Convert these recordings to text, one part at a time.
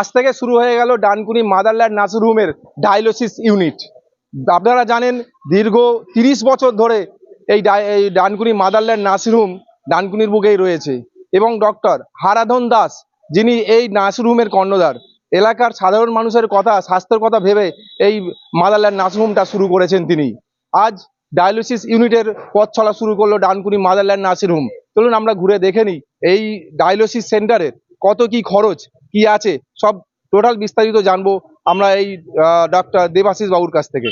আজ থেকে শুরু হয়ে গেল ডানকুনি মাদারল্যান্ড নার্সিংহোমের ডায়ালিসিস ইউনিট। আপনারা জানেন, দীর্ঘ তিরিশ বছর ধরে এই এই ডানকুনি মাদারল্যান্ড নার্সিংহোম ডানকুনির বুকেই রয়েছে এবং ডক্টর হারাধন দাস, যিনি এই নার্সিংহোমের কর্ণধার, এলাকার সাধারণ মানুষের কথা, স্বাস্থ্যের কথা ভেবে এই মাদারল্যান্ড নার্সিংহোমটা শুরু করেছেন তিনি। আজ ডায়ালিসিস ইউনিটের পথ চলা শুরু করল ডানকুনি মাদারল্যান্ড নার্সিংহোম চলুন আমরা ঘুরে দেখে নিই এই ডায়ালিসিস সেন্টারের কত কি খরচ, কি আছে, সব টোটাল বিস্তারিত জানব আমরা এই ডাক্তার দেবাশিস বাবুর কাছ থেকে।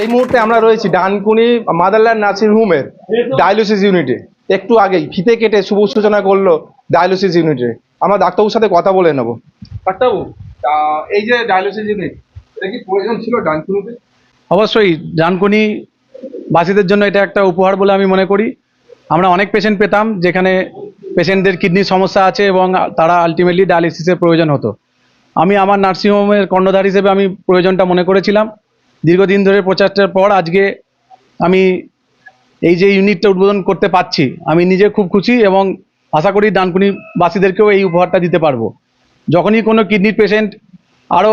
এই মুহূর্তে আমরা রয়েছি ডানকুনি মাদারল্যান্ড নার্সিং হোমের ডায়ালিসিস ইউনিটে। একটু আগেই ফিতে কেটে শুভ সূচনা করল ডায়ালিসিস ইউনিটে। আমরা ডাক্তারবাবুর সাথে কথা বলে নেব। ডাক্তারবাবু আহ, এই যে ডায়ালিসিস ইউনিট এটা কি প্রয়োজন ছিল ডানকুনিতে? অবশ্যই ডানকুনি বাসীদের জন্য এটা একটা উপহার বলে আমি মনে করি। আমরা অনেক পেশেন্ট পেতাম যেখানে পেশেন্টদের কিডনির সমস্যা আছে এবং তারা আলটিমেটলি ডায়ালিসিসের প্রয়োজন হতো। আমি আমার নার্সিংহোমের কর্ণধার হিসেবে আমি প্রয়োজনটা মনে করেছিলাম। দীর্ঘদিন ধরে প্রচারটার পর আজকে আমি এই যে ইউনিটটা উদ্বোধন করতে পারছি, আমি নিজে খুব খুশি এবং আশা করি ডানকুনিবাসীদেরকেও এই উপহারটা দিতে পারব। যখনই কোনো কিডনির পেশেন্ট আরও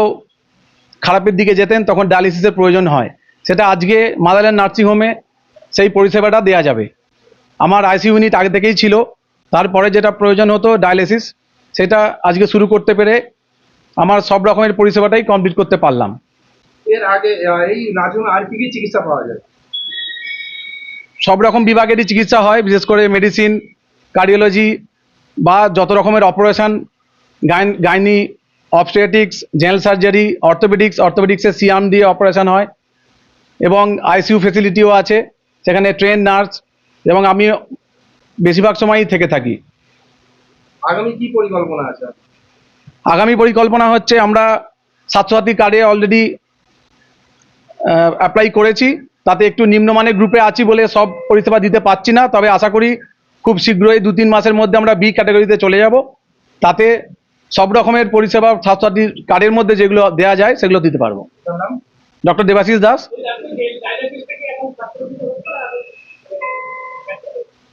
খারাপের দিকে যেতেন, তখন ডায়ালিসিসের প্রয়োজন হয়। সেটা আজকে মাদারল্যান্ড নার্সিংহোমে সেই পরিষেবাটা দেওয়া যাবে। আমার আইসি ইউনিট আগে থেকেই ছিল, তারপরে যেটা প্রয়োজন হতো ডায়ালিসিস, সেটা আজকে শুরু করতে পেরে আমার সব রকমের পরিষেবাটাই কমপ্লিট করতে পারলাম। এর আগে এই নার্সিং আর কি কি চিকিৎসা পাওয়া যায়? সব রকম বিভাগেরই চিকিৎসা হয় বিশেষ করে মেডিসিন কার্ডিওলজি বা যত রকমের operation gynae gynae obstetrics general surgery orthopaedics অর্থোপেডিক্সের সিয়াম দিয়ে অপারেশন হয় এবং আইসিইউ ফেসিলিটিও আছে সেখানে ট্রেন নার্স এবং আমি বেশিরভাগ সময়ই থেকে থাকি। আগামী কি পরিকল্পনা আছে? আগামী পরিকল্পনা হচ্ছে আমরা স্বাস্থ্যসাথী কার্ডে অলরেডি অ্যাপ্লাই করেছি। তাতে একটু নিম্নমানের গ্রুপে আছি বলে সব পরিষেবা দিতে পারছি না। তবে আশা করি খুব শীঘ্রই দু তিন মাসের মধ্যে আমরা বি ক্যাটাগরিতে চলে যাব। তাতে সব রকমের পরিষেবা স্বাস্থ্যসাথী কার্ডের মধ্যে যেগুলো দেওয়া যায় সেগুলো দিতে পারব। ডক্টর দেবাশিস দাস।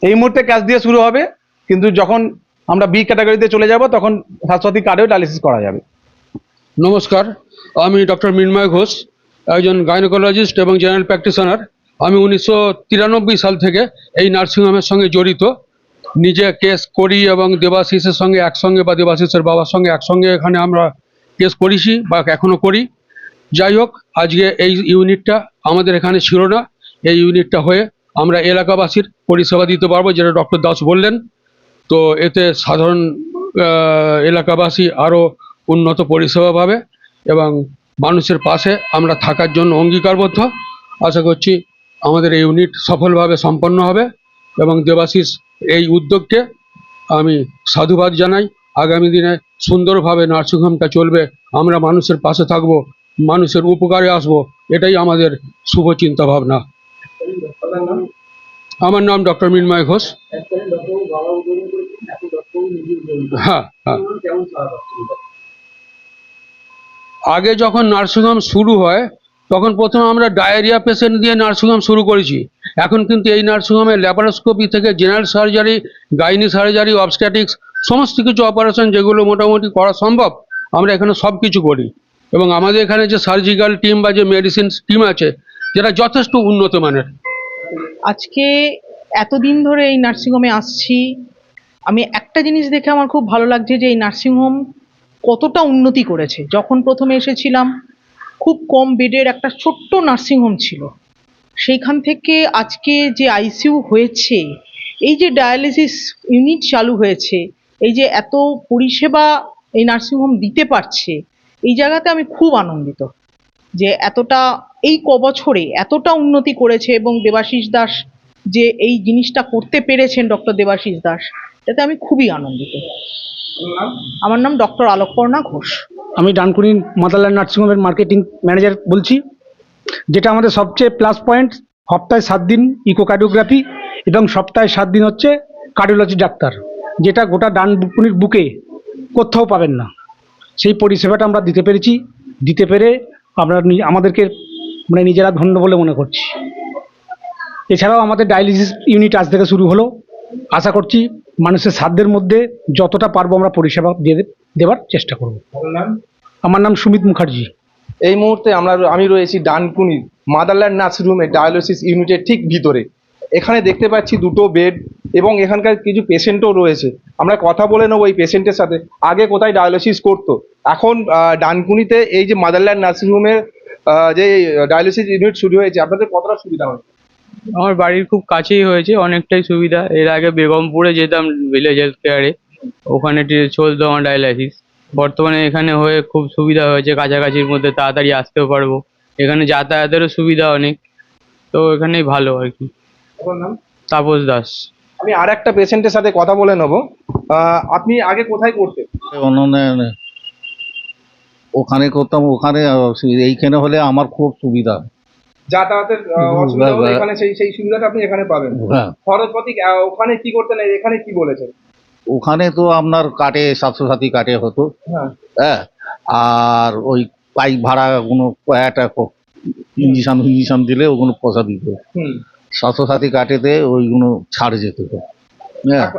এই মুহূর্তে ক্যাশ দিয়ে শুরু হবে। কিন্তু যখন আমরা বি ক্যাটাগরিতে চলে যাব তখন স্বাস্থ্যসাথী কার্ডেও ডায়ালিসিস করা যাবে। নমস্কার আমি ডক্টর মৃন্ময় ঘোষ। একজন গাইনোকোলজিস্ট এবং জেনারেল প্র্যাকটিশনার আমি উনিশশো তিরানব্বই সাল থেকে এই নার্সিংহোমের সঙ্গে জড়িত। নিজে কেস করি এবং দেবাশিসের সঙ্গে একসঙ্গে বা দেবাশিসের বাবার সঙ্গে একসঙ্গে এখানে আমরা কেস করেছি বা এখনও করি। যাই হোক, আজকে এই ইউনিটটা আমাদের এখানে ছিল না। এই ইউনিটটা হয়ে আমরা এলাকাবাসীর পরিষেবা দিতে পারব, যেটা ডক্টর দাস বললেন। তো এতে সাধারণ এলাকাবাসী আরও উন্নত পরিষেবা পাবে এবং মানুষের পাশে আমরা থাকার জন্য অঙ্গীকারবদ্ধ। আশা করছি আমাদের এই ইউনিট সফলভাবে সম্পন্ন হবে এবং দেবাশিস এই উদ্যোগকে আমি সাধুবাদ জানাই। আগামী দিনে সুন্দরভাবে নার্সিংহোমটা চলবে আমরা মানুষের পাশে থাকব মানুষের উপকারে আসব এটাই আমাদের শুভ চিন্তা ভাবনা আমার নাম ডক্টর মৃন্ময় ঘোষ। হ্যাঁ ডক্টরবাবু বাবা উদ্বোধন করেছেন এখন ডক্টরবাবু নিজে উদ্বোধন করেছেন। হ্যাঁ হ্যাঁ কেমন সারা পাচ্ছেন আগে যখন নার্সিংহোম শুরু হয়, তখন প্রথমে আমরা ডায়েরিয়া পেশেন্ট দিয়ে নার্সিংহোম শুরু করেছি। এখন কিন্তু এই নার্সিংহোমে ল্যাপারোস্কোপি থেকে general surgery, gynae surgery, obstetrics, সমস্ত কিছু অপারেশন যেগুলো মোটামুটি করা সম্ভব, আমরা এখানে সব কিছু করি। এবং আমাদের এখানে যে সার্জিক্যাল টিম বা যে মেডিসিন টিম আছে, যেটা যথেষ্ট উন্নত মানের। আজকে এতদিন ধরে এই নার্সিংহোমে আসছি। আমি একটা জিনিস দেখে আমার খুব ভালো লাগছে যে এই নার্সিংহোম কতটা উন্নতি করেছে। যখন প্রথমে এসেছিলাম, খুব কম বেডের একটা ছোট্ট নার্সিংহোম ছিল। সেইখান থেকে আজকে যে আইসিইউ হয়েছে, এই যে ডায়ালিসিস ইউনিট চালু হয়েছে, এই যে এত পরিষেবা এই নার্সিংহোম দিতে পারছে, এই জায়গাতে আমি খুব আনন্দিত যে এতটা এই ক বছরে এতটা উন্নতি করেছে এবং দেবাশিস দাস যে এই জিনিসটা করতে পেরেছেন ডক্টর দেবাশিস দাস। এতে আমি খুবই আনন্দিত। আমার নাম ডক্টর আলোকপর্ণা ঘোষ। আমি ডানকুনি মাদারল্যান্ড নার্সিংহোমের মার্কেটিং ম্যানেজার বলছি, যেটা আমাদের সবচেয়ে প্লাস পয়েন্ট। সপ্তাহে সাত দিন ইকোকার্ডিওগ্রাফি এবং সপ্তাহে সাত দিন হচ্ছে কার্ডিওলজি ডাক্তার, যেটা গোটা ডানকুনির বুকে কোথাও পাবেন না। সেই পরিষেবাটা আমরা দিতে পেরেছি। দিতে পেরে আমরা আমাদেরকে মানে নিজেরা ধন্য বলে মনে করছি। এছাড়াও আমাদের ডায়ালিসিস ইউনিট আজ থেকে শুরু হলো। আশা করছি মানুষের সাধ্যের মধ্যে যতটা পারব আমরা পরিষেবা দিয়ে দেওয়ার চেষ্টা করব। আমার নাম সুমিত মুখার্জি। এই মুহূর্তে আমরা আমি রয়েছি ডানকুনির মাদারল্যান্ড নার্সিংহোমে ডায়ালিসিস ইউনিটের ঠিক ভিতরে। এখানে দেখতে পাচ্ছি দুটো বেড এবং এখানকার কিছু পেশেন্টও রয়েছে। আমরা কথা বলে নেব এই পেশেন্টের সাথে আগে কোথায় ডায়ালিসিস করতো। এখন ডানকুনিতে এই যে মাদারল্যান্ড নার্সিংহোমের যে ডায়ালিসিস ইউনিট শুরু হয়েছে আপনাদের কতটা সুবিধা হয় আমার বাড়ির খুব কাছেই হয়েছে অনেকটাই সুবিধা। এর আগে বেগমপুরে যেতাম ভিলেজ হেলথ কেয়ারে ওখানে টি- চলতো আমার ডায়ালাইসিস বর্তমানে এখানে হয়ে খুব সুবিধা হয়েছে কাছাকাছির মধ্যে তাড়াতাড়ি আসতেও পারব। এখানে যাতায়াতেরও সুবিধা অনেক। তো এখানেই ভালো আর কি। তাপস দাস। আমি আর একটা পেশেন্টের সাথে কথা বলে নেব। আহ, আপনি আগে কোথায় করতেন? ওখানে করতাম ওখানে এইখানে হলে আমার খুব সুবিধা। যাতায়াতের অসুবিধা হলে হ্যাঁ, এখানে সেই সেই সুবিধাটা আপনি এখানে পাবেন। হ্যাঁ। খরচপাতি ওখানে কি করতেন আর এখানে কি বলেছেন? ওখানে তো আপনার কাটে স্বাস্থ্যসাথী কাটে হতো। হ্যাঁ। হ্যাঁ আর ওই পাইপ ভাড়া কোনো একটা ইঞ্জেকশন ইঞ্জেকশন দিলে ওগুলো পয়সা দিত। স্বাস্থ্যসাথী কাটেতে ওইগুলো ছাড় যেত। হ্যাঁ।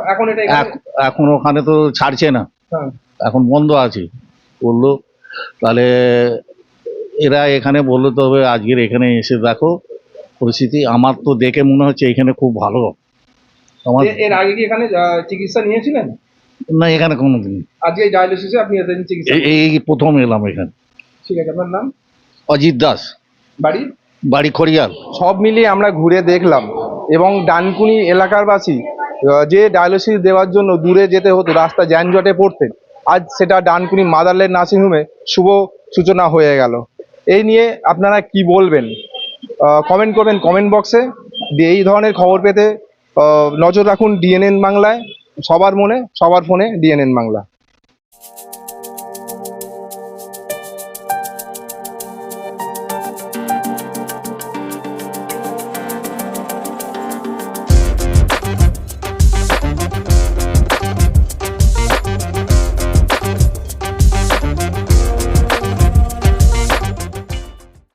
এখন- ওখানে তো ছাড়ছে না। হ্যাঁ। এখন বন্ধ আছে। বলল তাহলে এরা এখানে বলল তবে আজকের এখানে এসে দেখো পরিস্থিতি। আমার তো দেখে মনে হচ্ছে এখানে খুব ভালো। আমার এর আগে কি এখানে চিকিৎসা নিয়েছিলেন? না এখানে কোনো দিন আজকে ডায়ালিসিসে আপনি এদের চিকিৎসা এই- প্রথম এলাম এখানে। ঠিক আছে আপনার নাম? অজিত দাস। বাড়ি? বাড়ি খড়িয়াল। সব মিলিয়ে আমরা ঘুরে দেখলাম এবং ডানকুনি এলাকারবাসী যে ডায়ালিসিস দেওয়ার জন্য দূরে যেতে হতো রাস্তা যানজটে পড়তেন আজ সেটা ডানকুনি মাদারল্যান্ড নার্সিংহোমে শুভ সূচনা হয়ে গেল। এই নিয়ে আপনারা কি বলবেন? কমেন্ট করবেন কমেন্ট বক্সে দিয়ে এই ধরনের খবর পেতে নজর রাখুন ডিএনএন বাংলায়। সবার মনে, সবার ফোনে ডিএনএন বাংলা।